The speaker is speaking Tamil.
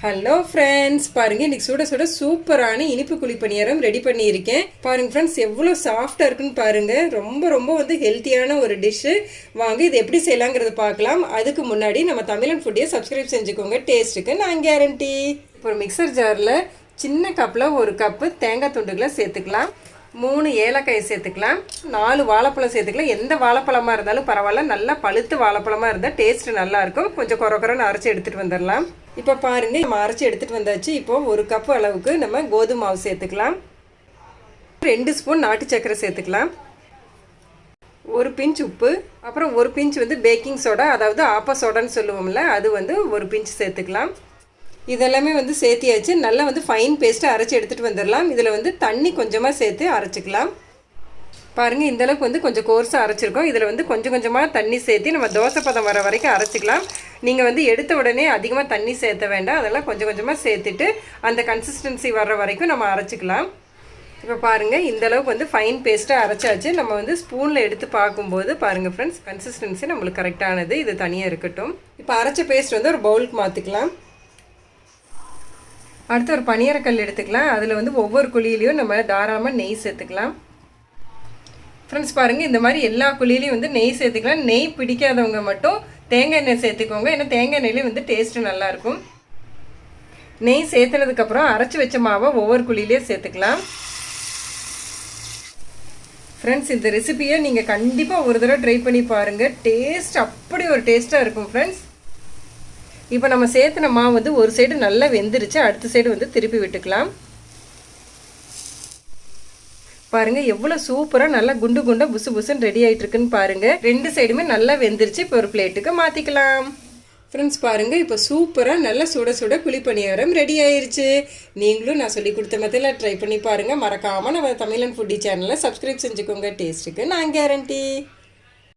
ஹலோ ஃப்ரெண்ட்ஸ் பாருங்க இன்னைக்கு சுட சுட சூப்பரான இனிப்பு குழி பணியாரம் ரெடி பண்ணியிருக்கேன். பாருங்க ஃப்ரெண்ட்ஸ் எவ்வளோ சாஃப்டாக இருக்குன்னு பாருங்க. ரொம்ப ரொம்ப வந்து ஹெல்த்தியான ஒரு டிஷ்ஷு வாங்க இது எப்படி செய்யலாங்கிறத பார்க்கலாம். அதுக்கு முன்னாடி நம்ம தமிழன் ஃபுட்டையை சப்ஸ்கிரைப் செஞ்சுக்கோங்க. டேஸ்ட்டுக்கு நான் கேரண்டி இப்போ மிக்சர் ஜாரில் சின்ன கப்பில் ஒரு கப்பு தேங்காய் துண்டுகளை சேர்த்துக்கலாம். மூணு ஏலக்காயை சேர்த்துக்கலாம். நாலு வாழைப்பழம் சேர்த்துக்கலாம். எந்த வாழைப்பழமாக இருந்தாலும் பரவாயில்ல. நல்லா பழுத்து வாழைப்பழமாக இருந்தால் டேஸ்ட் நல்லாயிருக்கும். கொஞ்சம் குறை குறைன்னு அரைச்சி எடுத்துகிட்டு வந்துடலாம். இப்போ பாருங்கள் நம்ம அரைச்சி எடுத்துகிட்டு வந்தாச்சு. இப்போ ஒரு கப் அளவுக்கு நம்ம கோதுமை மாவு சேர்த்துக்கலாம். ரெண்டு ஸ்பூன் நாட்டு சர்க்கரை சேர்த்துக்கலாம். ஒரு பிஞ்ச் உப்பு. அப்புறம் ஒரு பிஞ்ச் வந்து பேக்கிங் சோடா அதாவது ஆப்ப சோடான்னு சொல்லுவோம்ல அது வந்து ஒரு பிஞ்ச் சேர்த்துக்கலாம். இதெல்லாமே வந்து சேர்த்தியாச்சு. நல்லா வந்து ஃபைன் பேஸ்ட்டு அரைச்சி எடுத்துகிட்டு வந்துடலாம் இதில் வந்து தண்ணி கொஞ்சமாக சேர்த்து அரைச்சிக்கலாம். பாருங்கள் இந்தளவுக்கு வந்து கொஞ்சம் கோர்ஸாக அரைச்சிருக்கோம். இதில் வந்து கொஞ்சம் கொஞ்சமாக தண்ணி சேர்த்து நம்ம தோசை பதம் வர வரைக்கும் அரைச்சிக்கலாம். நீங்கள் வந்து எடுத்த உடனே அதிகமாக தண்ணி சேர்த்த வேண்டாம். அதெல்லாம் கொஞ்சம் கொஞ்சமாக சேர்த்துட்டு அந்த கன்சிஸ்டன்சி வர்ற வரைக்கும் நம்ம அரைச்சிக்கலாம். இப்போ பாருங்கள் இந்த அளவுக்கு வந்து ஃபைன் பேஸ்ட்டாக அரைச்சாச்சு. நம்ம வந்து ஸ்பூனில் எடுத்து பார்க்கும்போது பாருங்கள் ஃப்ரெண்ட்ஸ் கன்சிஸ்டன்சி நம்மளுக்கு கரெக்டானது இது தனியாக இருக்கட்டும். இப்போ அரைச்ச பேஸ்ட் வந்து ஒரு பவுலுக்கு மாற்றிக்கலாம் அடுத்து ஒரு பனியாரக்கல் எடுத்துக்கலாம். அதில் வந்து ஒவ்வொரு குழியிலையும் நம்ம தாராளமாக நெய் சேர்த்துக்கலாம். ஃப்ரெண்ட்ஸ் பாருங்கள் இந்த மாதிரி எல்லா குழியிலையும் வந்து நெய் சேர்த்துக்கலாம். நெய் பிடிக்காதவங்க மட்டும் தேங்காய் எண்ணெய் சேர்த்துக்கோங்க. ஏன்னா தேங்காய் எண்ணெயிலே வந்து டேஸ்ட்டு நல்லாயிருக்கும் நெய் சேர்த்துனதுக்கப்புறம் அரைச்சி வச்ச மாவை ஒவ்வொரு குழியிலையும் சேர்த்துக்கலாம். ஃப்ரெண்ட்ஸ் இந்த ரெசிபியை நீங்கள் கண்டிப்பாக ஒரு தடவை ட்ரை பண்ணி பாருங்கள் டேஸ்ட் அப்படி ஒரு டேஸ்ட்டாக இருக்கும் ஃப்ரெண்ட்ஸ் இப்போ நம்ம சேர்த்துன மாவு வந்து ஒரு சைடு நல்லா வெந்துருச்சு அடுத்த சைடு வந்து திருப்பி விட்டுக்கலாம். பாருங்க எவ்வளோ சூப்பராக நல்லா குண்டு குண்டாக புசு புசுன்னு ரெடி ஆகிட்டுருக்குன்னு பாருங்கள் ரெண்டு சைடுமே நல்லா வெந்துருச்சு இப்போ ஒரு பிளேட்டுக்கு மாற்றிக்கலாம் ஃப்ரெண்ட்ஸ் பாருங்கள் இப்போ சூப்பராக நல்லா சுட சுட குழி பணியாரம் ரெடி ஆயிருச்சு. நீங்களும் நான் சொல்லி கொடுத்த மாதிரிலாம் ட்ரை பண்ணி பாருங்கள் மறக்காமல் நம்ம தமிழன் ஃபுட்டி சேனலை சப்ஸ்கிரைப் செஞ்சுக்கோங்க. டேஸ்ட்டுக்கு நான் கேரண்டி